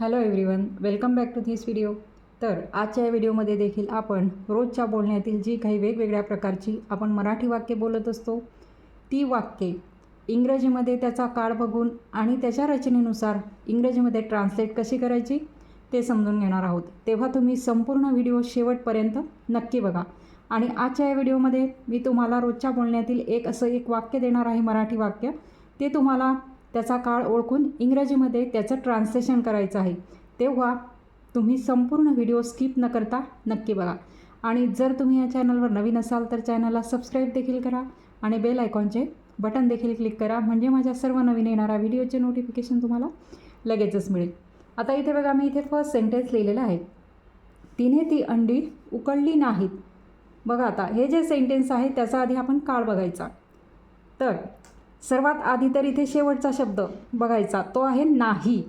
Hello everyone welcome back to this video तर आजच्या या व्हिडिओमध्ये देखील आपण रोजच्या बोलण्यातील जी काही वेगवेगळ्या प्रकारची आपण मराठी वाक्य बोलत असतो ती वाक्ये इंग्रजीमध्ये त्याचा काळ बघून आणि त्याच्या रचनेनुसार इंग्रजीमध्ये ट्रान्सलेट कशी करायची ते समजून घेणार आहोत. तेव्हा तुम्ही संपूर्ण व्हिडिओ शेवटपर्यंत नक्की बघा. आणि आजच्या या व्हिडिओमध्ये मी तुम्हाला रोजच्या बोलण्यातील एक असं एक वाक्य देणार आहे मराठी वाक्य. ते तुम्हाला त्याचा काळ ओळखून इंग्रजीमध्ये त्याचं ट्रान्सलेशन करायचं आहे. तेव्हा तुम्ही संपूर्ण व्हिडिओ स्किप न करता नक्की बघा. आणि जर तुम्ही या चॅनलवर नवीन असाल तर चॅनलला सबस्क्राईब देखील करा आणि बेल आयकॉनचे बटन देखील क्लिक करा. म्हणजे माझ्या सर्व नवीन येणाऱ्या व्हिडिओचे नोटिफिकेशन तुम्हाला लगेचच मिळेल. आता इथे बघा मी इथे फर्स्ट सेंटेन्स लिहिलेलं आहे. तिने ती अंडी उकळली नाहीत. बघा आता हे जे सेंटेन्स आहे त्याचा आधी आपण काळ बघायचा. तर सर्वात आधी तर इथे शेवटचा शब्द बघायचा. तो आहे नाही.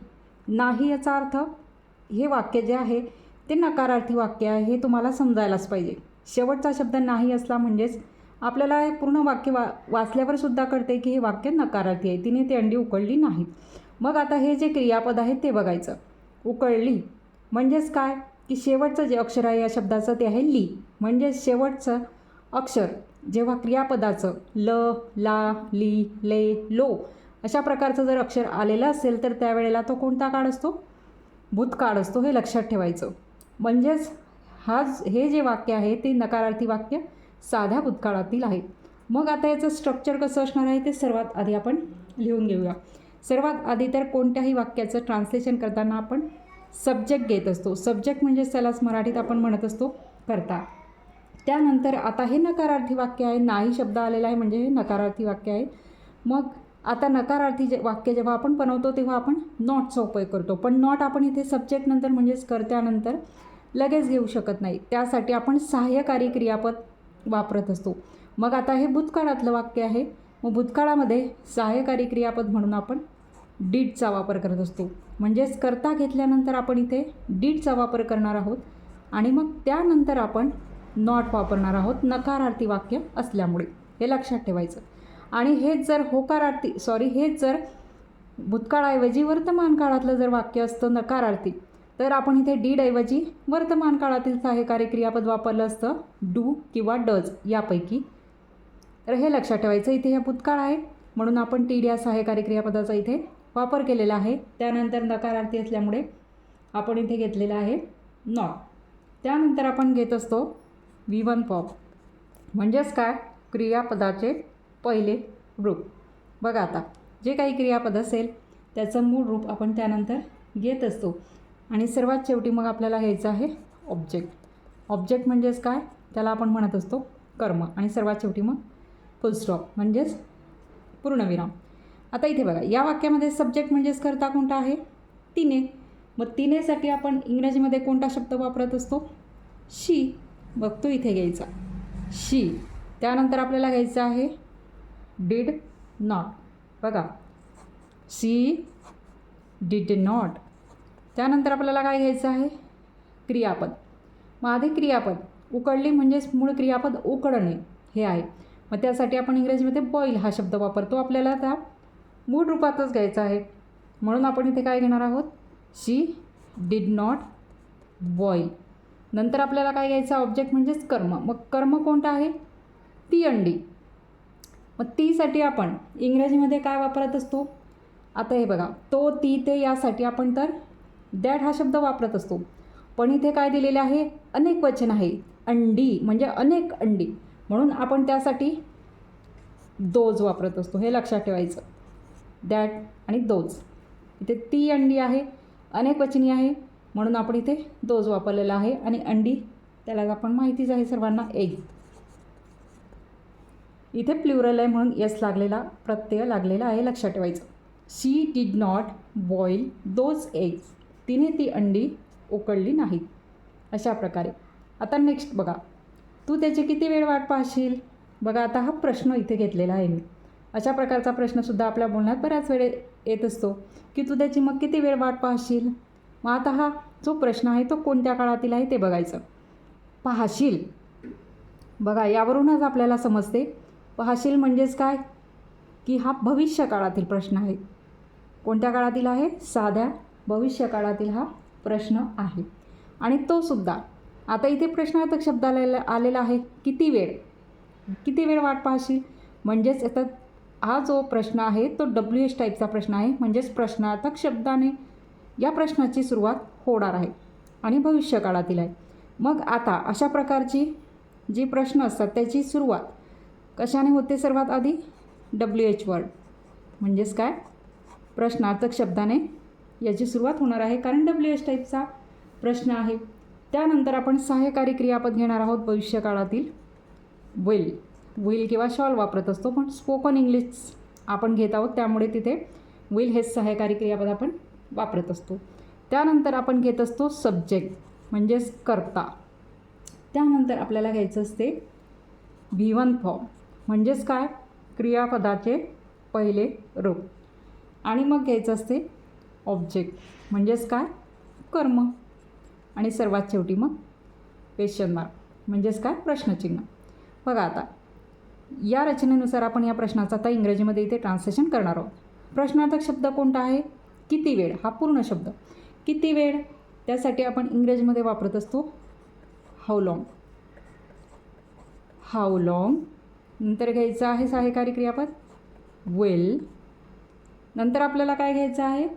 नाही याचा अर्थ हे वाक्य जे आहे ते नकारार्थी वाक्य आहे हे तुम्हाला समजायलाच पाहिजे. शेवटचा शब्द नाही असला म्हणजेच आपल्याला पूर्ण वाक्य वा वाचल्यावर सुद्धा कळते की हे वाक्य नकारार्थी आहे. तिने ती अंडी उकळली नाही मग आता हे जे क्रियापद आहे ते बघायचं. उकळली म्हणजेच काय? की शेवटचं जे अक्षर आहे या शब्दाचं ते आहे ली. म्हणजेच शेवटचं अक्षर. जेव्हा क्रियापदाचं ल ला ली ले लो अशा प्रकारचं जर अक्षर आलेलं असेल तर त्यावेळेला तो कोणता काळ असतो? भूतकाळ असतो हे लक्षात ठेवायचं. म्हणजेच हा हे जे वाक्य आहे ते नकारार्थी वाक्य साध्या भूतकाळातील आहे. मग आता याचं स्ट्रक्चर कसं असणार आहे ते सर्वात आधी आपण लिहून घेऊया. सर्वात आधी तर कोणत्याही वाक्याचं ट्रान्सलेशन करताना आपण सब्जेक्ट घेत असतो. सब्जेक्ट म्हणजेच त्यालाच मराठीत आपण म्हणत असतो करता. त्यानंतर आता हे नकारार्थी वाक्य आहे नाही शब्द आलेला आहे म्हणजे हे नकारार्थी वाक्य आहे. मग आता नकारार्थी जे वाक्य जेव्हा आपण बनवतो तेव्हा आपण नॉटचा उपयोग करतो. पण नॉट आपण इथे सब्जेक्ट नंतर म्हणजेच कर्त्यानंतर लगेच घेऊ शकत नाही. त्यासाठी आपण सहाय्यकारी क्रियापद वापरत असतो. मग आता हे भूतकाळातलं वाक्य आहे. मग भूतकाळामध्ये सहाय्यकारी क्रियापद म्हणून आपण डीडचा वापर करत असतो. म्हणजेच करता घेतल्यानंतर आपण इथे डीडचा वापर करणार आहोत. आणि मग त्यानंतर आपण नॉट वापरणार आहोत नकारार्थी वाक्य असल्यामुळे. हे लक्षात ठेवायचं. आणि हेच जर होकारार्थी सॉरी हेच जर भूतकाळाऐवजी वर्तमान काळातलं जर वाक्य असतं नकारार्थी तर आपण इथे डीडऐवजी वर्तमान काळातील सहाय्यकारी क्रियापद वापरलं असतं डू किंवा डज यापैकी. तर हे लक्षात ठेवायचं इथे हे भूतकाळ आहे म्हणून आपण टीड या सहाय्यकारी क्रियापदाचा इथे वापर केलेला आहे. त्यानंतर नकारार्थी असल्यामुळे आपण इथे घेतलेलं आहे नॉट त्यानंतर आपण घेत असतो वी वन पॉप. म्हणजेच काय? क्रियापदाचे पहिले रूप. बघा आता जे काही क्रियापद असेल त्याचं मूळ रूप आपण त्यानंतर घेत असतो. आणि सर्वात शेवटी मग आपल्याला घ्यायचं आहे ऑब्जेक्ट. ऑब्जेक्ट म्हणजेच काय? त्याला आपण म्हणत असतो कर्म. आणि सर्वात शेवटी मग फुल स्टॉप म्हणजेच पूर्णविराम. आता इथे बघा या वाक्यामध्ये सब्जेक्ट म्हणजेच करता कोणता आहे? तिने. मग तिनेसाठी आपण इंग्रजीमध्ये कोणता शब्द वापरत असतो? शी बघतो इथे घ्यायचा. शी. त्यानंतर आपल्याला घ्यायचं आहे डिड नॉट बघा. शी डिड नॉट त्यानंतर आपल्याला काय घ्यायचं आहे? क्रियापद. मग आधी क्रियापद. उकडली म्हणजेच मूळ क्रियापद उकडणे. हे आहे. मग त्यासाठी आपण इंग्रजीमध्ये बॉईल हा शब्द वापरतो. आपल्याला त्या मूळ रूपातच घ्यायचा आहे. म्हणून आपण इथे काय घेणार आहोत? शी डिड नॉट बॉईल नंतर आपल्याला काय घ्यायचं? ऑब्जेक्ट म्हणजेच कर्म. मग कर्म कोणतं आहे? ती अंडी मग तीसाठी आपण इंग्रजीमध्ये काय वापरत असतो? आता हे बघा. तो ती ते यासाठी आपण तर दॅट हा शब्द वापरत असतो. पण इथे काय दिलेले आहे? अनेक वचन आहे. अंडी म्हणजे अनेक अंडी म्हणून आपण त्यासाठी दोज वापरत असतो. हे लक्षात ठेवायचं. दॅट आणि दोज इथे ती अंडी आहे. अनेक वचनी आहे. म्हणून आपण इथे दोज वापरलेला आहे आणि अंडी त्याला आपण माहितीच आहे सर्वांना एग इथे प्ल्युरल आहे म्हणून यस लागलेला प्रत्यय लागलेला आहे लक्षात ठेवायचं. She did not boil those eggs तिने ती अंडी उकळली नाहीत. अशा प्रकारे. आता नेक्स्ट बघा. तू त्याची किती वेळ वाट पाहशील? बघा आता हा प्रश्न इथे घेतलेला आहे मी. अशा प्रकारचा प्रश्नसुद्धा आपल्या बोलण्यात बऱ्याच वेळे येत असतो. की तू त्याची मग किती वेळ वाट पाहशील? मग आता हा जो प्रश्न आहे तो कोणत्या काळातील आहे ते बघायचं. पाहशील. बघा यावरूनच आपल्याला समजते. पाहशील म्हणजेच काय? की हा भविष्य काळातील प्रश्न आहे. कोणत्या काळातील आहे? साध्या भविष्य काळातील हा प्रश्न आहे. आणि तो सुद्धा. आता इथे प्रश्नार्थक शब्द आलेला आलेला आहे. किती वेळ? किती वेळ वाट पाहशील? म्हणजेच आता हा जो प्रश्न आहे तो डब्ल्यू एच टाईपचा प्रश्न आहे. म्हणजेच प्रश्नार्थक शब्दाने या प्रश्नाची सुरुवात होणार आहे आणि भविष्यकाळातील आहे. मग आता अशा प्रकारची जी प्रश्न असतात त्याची सुरुवात कशाने होते सर्वात आधी? डब्ल्यू एच वर्ड म्हणजेच काय? प्रश्नार्थक शब्दाने याची सुरुवात होणार आहे कारण डब्ल्यू एच टाईपचा प्रश्न आहे. त्यानंतर आपण सहाय्यकारी क्रियापद घेणार आहोत भविष्यकाळातील. विल विल किंवा शॉल वापरत असतो पण स्पोकन इंग्लिश आपण घेत आहोत त्यामुळे तिथे विल हेच सहाय्यकारी क्रियापद आपण वापरत असतो. त्यानंतर आपण घेत असतो सब्जेक्ट म्हणजेच कर्ता. त्यानंतर आपल्याला घ्यायचं असते व्ही वन फॉर्म म्हणजेच काय? क्रियापदाचे पहिले रूप. आणि मग घ्यायचं असते ऑब्जेक्ट म्हणजेच काय? कर्म. आणि सर्वात शेवटी मग क्वेश्चन मार्क म्हणजेच काय? प्रश्नचिन्ह. बघा आता या रचनेनुसार आपण या प्रश्नाचं आता इंग्रजीमध्ये इथे ट्रान्सलेशन करणार आहोत. प्रश्नार्थक शब्द कोणता आहे? किती वेळ? हा पूर्ण शब्द. किती वेळ? त्यासाठी आपण इंग्रजीमध्ये वापरत असतो हाऊ लाँग हाऊ लाँग नंतर घ्यायचं आहे सहाय्यकारी क्रियापद? वेल नंतर आपल्याला काय घ्यायचं आहे?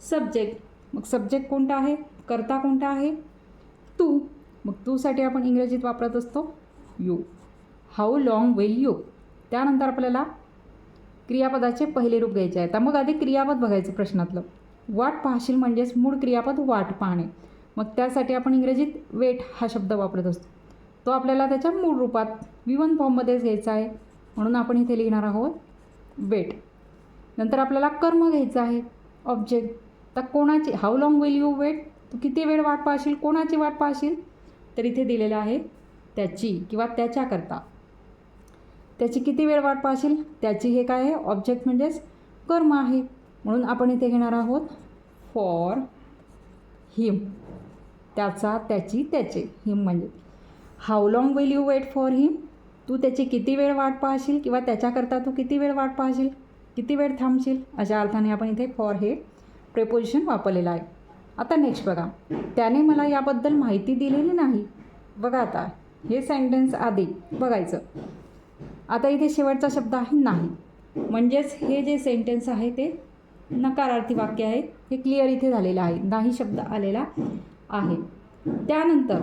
सब्जेक्ट मग सब्जेक्ट कोणता आहे? करता कोणता आहे? तू मग तूसाठी आपण इंग्रजीत वापरत असतो you how long will you त्यानंतर आपल्याला क्रियापदाचे पहिले रूप घ्यायचे आहे. तर मग आधी क्रियापद बघायचं प्रश्नातलं. वाट पाहशील म्हणजेच मूळ क्रियापद वाट पाहणे. मग त्यासाठी आपण इंग्रजीत वेट हा शब्द वापरत असतो. तो आपल्याला त्याच्या मूळ रूपात विवन फॉर्ममध्येच घ्यायचा आहे. म्हणून आपण इथे लिहिणार आहोत वेट. नंतर आपल्याला कर्म घ्यायचं आहे. ऑब्जेक्ट. तर कोणाची how long will you wait तू किती वेळ वाट पाहशील? कोणाची वाट पाहशील? तर इथे दिलेलं आहे त्याची किंवा त्याच्याकरता. त्याची किती वेळ वाट पाहशील? त्याची हे काय आहे? ऑब्जेक्ट म्हणजेच कर्म आहे. म्हणून आपण इथे घेणार आहोत फॉर हिम त्याचा त्याची त्याचे. हिम म्हणजे. How long will you wait for him तू त्याची किती वेळ वाट पाहशील किंवा त्याच्याकरता तू किती वेळ वाट पाहशील? किती वेळ थांबशील? अशा अर्थाने आपण इथे फॉर हे प्रेपोजिशन वापरलेलं आहे. आता नेक्स्ट बघा. त्याने मला याबद्दल माहिती दिलेली नाही. बघा आता. हे सेंटेन्स आधी बघायचं. आता इथे शेवटचा शब्द आहे नाही. म्हणजेच हे जे सेंटेन्स आहे ते नकारार्थी वाक्य आहे हे क्लिअर इथे झालेलं आहे. नाही शब्द आलेला आहे. त्यानंतर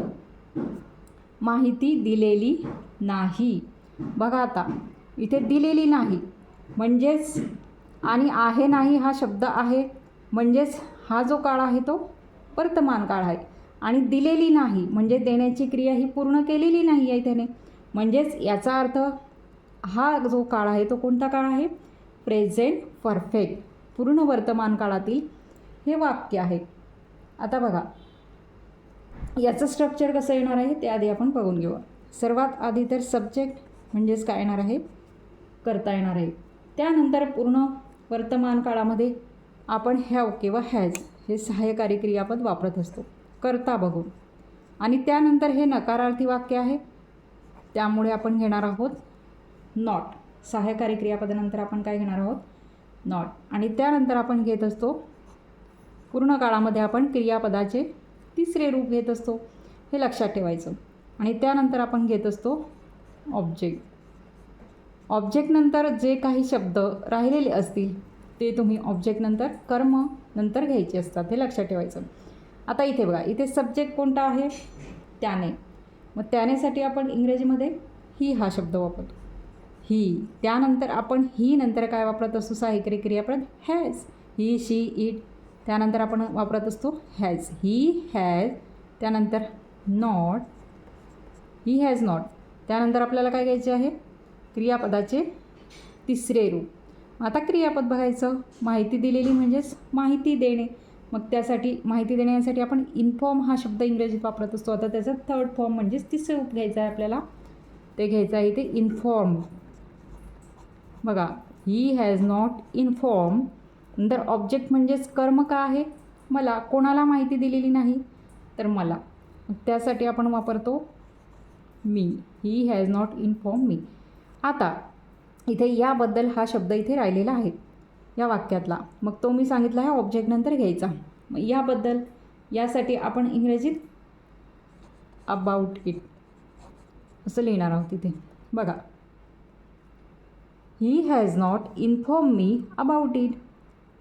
माहिती दिलेली नाही. बघा आता इथे दिलेली नाही. म्हणजेच आणि आहे नाही हा शब्द आहे. म्हणजेच हा जो काळ आहे तो वर्तमान काळ आहे. आणि दिलेली नाही म्हणजे देण्याची क्रिया ही पूर्ण केलेली नाही आहे त्याने. म्हणजेच याचा अर्थ हा जो काळ आहे तो कोणता काळ आहे? प्रेझेंट परफेक्ट पूर्ण वर्तमान काळातील हे वाक्य आहे. आता बघा. याचं स्ट्रक्चर कसं येणार आहे? ते आधी आपण बघून घेऊ. सर्वात आधी तर सब्जेक्ट म्हणजेच काय येणार आहे? करता येणार आहे. त्यानंतर पूर्ण वर्तमान काळामध्ये आपण हॅव किंवा हॅज हे सहाय्यकारी क्रियापद वापरत असतो. करता बघून. आणि त्यानंतर हे नकारार्थी वाक्य आहे. त्यामुळे आपण घेणार आहोत नॉट सहाय्यकारी क्रियापदानंतर आपण काय घेणार आहोत? नॉट. आणि त्यानंतर आपण घेत असतो पूर्ण काळामध्ये आपण क्रियापदाचे तिसरे रूप घेत असतो. हे लक्षात ठेवायचं. आणि त्यानंतर आपण घेत असतो ऑब्जेक्ट. ऑब्जेक्टनंतर जे काही शब्द राहिलेले असतील ते तुम्ही ऑब्जेक्टनंतर कर्म नंतर घ्यायचे असतात हे लक्षात ठेवायचं. आता इथे बघा इथे सब्जेक्ट कोणता आहे? त्याने. मग त्यानेसाठी आपण इंग्रजीमध्ये ही हा शब्द वापरतो. ही. त्यानंतर आपण ही नंतर काय वापरत असतो सहाय्यकारी क्रियापद हॅज ही शी इट त्यानंतर आपण वापरत असतो हॅज ही हॅज त्यानंतर नॉट ही हॅज नॉट त्यानंतर आपल्याला काय घ्यायचे आहे? क्रियापदाचे तिसरे रूप. आता क्रियापद बघायचं. माहिती दिलेली म्हणजेच माहिती देणे. मग त्यासाठी माहिती देण्यासाठी आपण इन्फॉर्म हा शब्द इंग्रजीत वापरत असतो. आता त्याचं थर्ड फॉर्म म्हणजेच तिसरं रूप घ्यायचं आहे आपल्याला. ते घ्यायचं आहे ते इन्फॉर्म बघा ही हॅज नॉट इन्फॉर्म नंतर ऑब्जेक्ट म्हणजेच कर्म का आहे? मला कोणाला माहिती दिलेली नाही? तर मला. त्यासाठी आपण वापरतो me. He has not inform me आता इथे याबद्दल हा शब्द इथे राहिलेला आहे या वाक्यातला. मग तो मी सांगितला आहे ऑब्जेक्ट नंतर घ्यायचा. मग याबद्दल यासाठी आपण इंग्रजीत अबाउट इट असं लिहिणार आहोत तिथे बघा. He has not inform me about it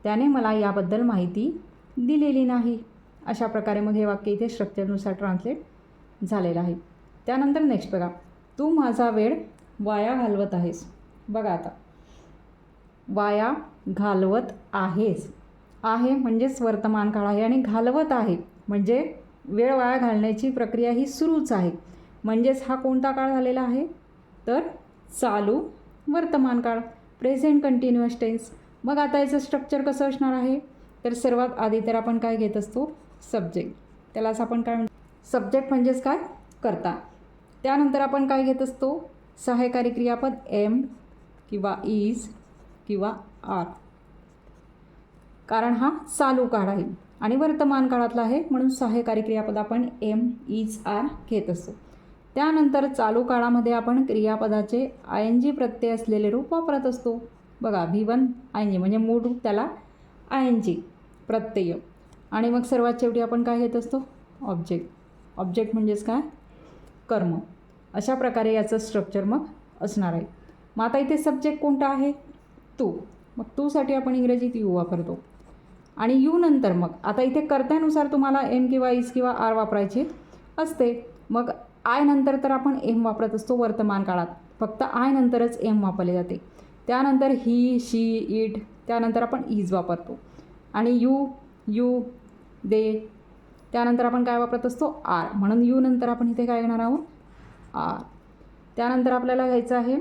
त्याने मला याबद्दल माहिती दिलेली नाही. अशा प्रकारे मग हे वाक्य इथे स्ट्रक्चरनुसार ट्रान्सलेट झालेलं आहे. त्यानंतर नेक्स्ट बघा. तू माझा वेळ वाया घालवत आहेस. बघा आता. वाया घालवत आहेस. आहे म्हणजेच वर्तमान काळ आहे आणि घालवत आहे म्हणजे वेळ वाया घालण्याची प्रक्रिया ही सुरूच आहे. म्हणजेच हा कोणता काळ झालेला आहे? तर चालू वर्तमान काळ प्रेझेंट कंटिन्युअस टेन्स मग आता याचं स्ट्रक्चर कसं असणार आहे? तर सर्वात आधी तर आपण काय घेत असतो? सब्जेक्ट त्यालाच आपण काय म्हणतो? सब्जेक्ट म्हणजेच काय? करता. त्यानंतर आपण काय घेत असतो? सहाय्यकारी क्रियापद एम किंवा इज किंवा आर कारण हा चालू काळ आहे आणि वर्तमान काळातला आहे म्हणून सहाय्यकारी क्रियापद आपण एम इज आर घेत असतो. त्यानंतर चालू काळामध्ये आपण क्रियापदाचे आय एन जी प्रत्यय असलेले रूप वापरत असतो. बघा V one I N G म्हणजे मूळ रूप त्याला आय एन जी प्रत्यय. आणि मग सर्वात शेवटी आपण काय घेत असतो? ऑब्जेक्ट ऑब्जेक्ट म्हणजेच काय? कर्म. अशा प्रकारे याचं स्ट्रक्चर मग असणार आहे. मग आता इथे सब्जेक्ट कोणता आहे? तू. मग तूसाठी आपण इंग्रजीत यू वापरतो. आणि यू नंतर मग. आता इथे कर्त्यानुसार तुम्हाला एम किंवा इस किंवा आर वापरायचे असते. मग आय नंतर तर आपण एम वापरत असतो वर्तमान काळात. फक्त आय नंतरच एम वापरले जाते. त्यानंतर ही शी इट त्यानंतर आपण इज वापरतो. आणि यू यू दे त्यानंतर आपण काय वापरत असतो? आर. म्हणून यू नंतर आपण इथे काय घेणार आहोत? आर. त्यानंतर आपल्याला घ्यायचं आहे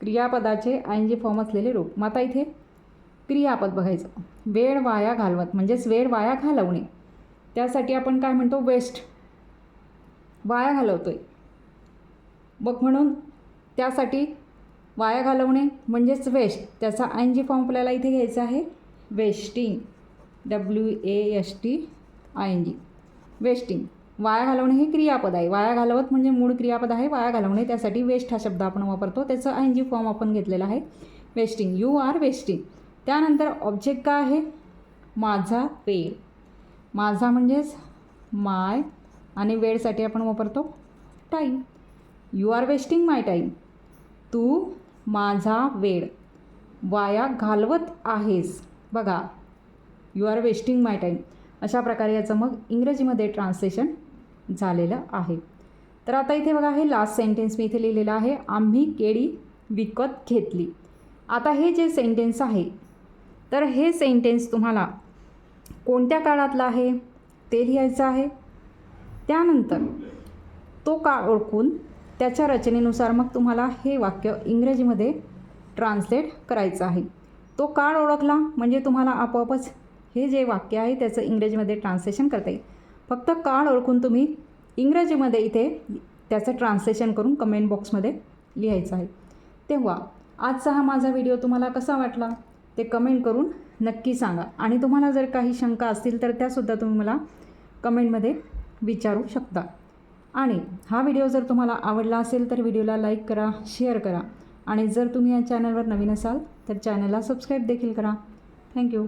क्रियापदाचे आय जे फॉर्म असलेले रूप. मग आता इथे क्रियापद बघायचं. वेळ वाया घालवत म्हणजेच वेळ वाया घालवणे. त्यासाठी आपण काय म्हणतो? वेस्ट. वाया घालवतो आहे मग म्हणून त्यासाठी वाया घालवणे म्हणजेच वेस्ट त्याचा आय जी फॉर्म आपल्याला इथे घ्यायचा आहे wasting W A S T I N G wasting वाया घालवणे हे क्रियापद आहे. वाया घालवत म्हणजे मूळ क्रियापद आहे. वाया घालवणे त्यासाठी वेस्ट हा शब्द आपण वापरतो. त्याचं आय एन जी फॉर्म आपण घेतलेला आहे वेस्टिंग यू आर वेस्टिंग त्यानंतर ऑब्जेक्ट काय आहे? माझा वेळ. माझा म्हणजेच माय आणि वेळसाठी आपण वापरतो time you are wasting my time तू माझा वेळ. वाया घालवत आहेस. बघा. You are wasting my time अशा प्रकारे याचं मग इंग्रजीमध्ये ट्रान्सलेशन झालेलं आहे. तर आता इथे बघा हे लास्ट सेंटेन्स मी इथे लिहिलेलं आहे. आम्ही केळी विकत घेतली. आता हे जे सेंटेन्स आहे तर हे सेंटेन्स तुम्हाला कोणत्या काळातलं आहे? ते लिहायचं आहे. त्यानंतर तो काळ ओळखून त्याच्या रचनेनुसार मग तुम्हाला हे वाक्य इंग्रजीमध्ये ट्रान्सलेट करायचं आहे. तो काळ ओळखला म्हणजे तुम्हाला आपोआपच हे जे वाक्य आहे त्याचं इंग्रजीमध्ये ट्रान्सलेशन करता येईल. फक्त काळ ओळखून तुम्ही इंग्रजीमध्ये इथे त्याचं ट्रान्सलेशन करून कमेंट बॉक्समध्ये लिहायचं आहे. तेव्हा आजचा हा माझा व्हिडिओ तुम्हाला कसा वाटला ते कमेंट करून नक्की सांगा. आणि तुम्हाला जर काही शंका असतील तर त्यासुद्धा तुम्ही मला कमेंटमध्ये विचारू शकता. आणि हा व्हिडिओ जर तुम्हाला आवडला असेल तर व्हिडिओला लाईक करा शेअर करा. आणि जर तुम्ही या चॅनलवर नवीन असाल तर चॅनलला सबस्क्राईब देखील करा. थँक्यू.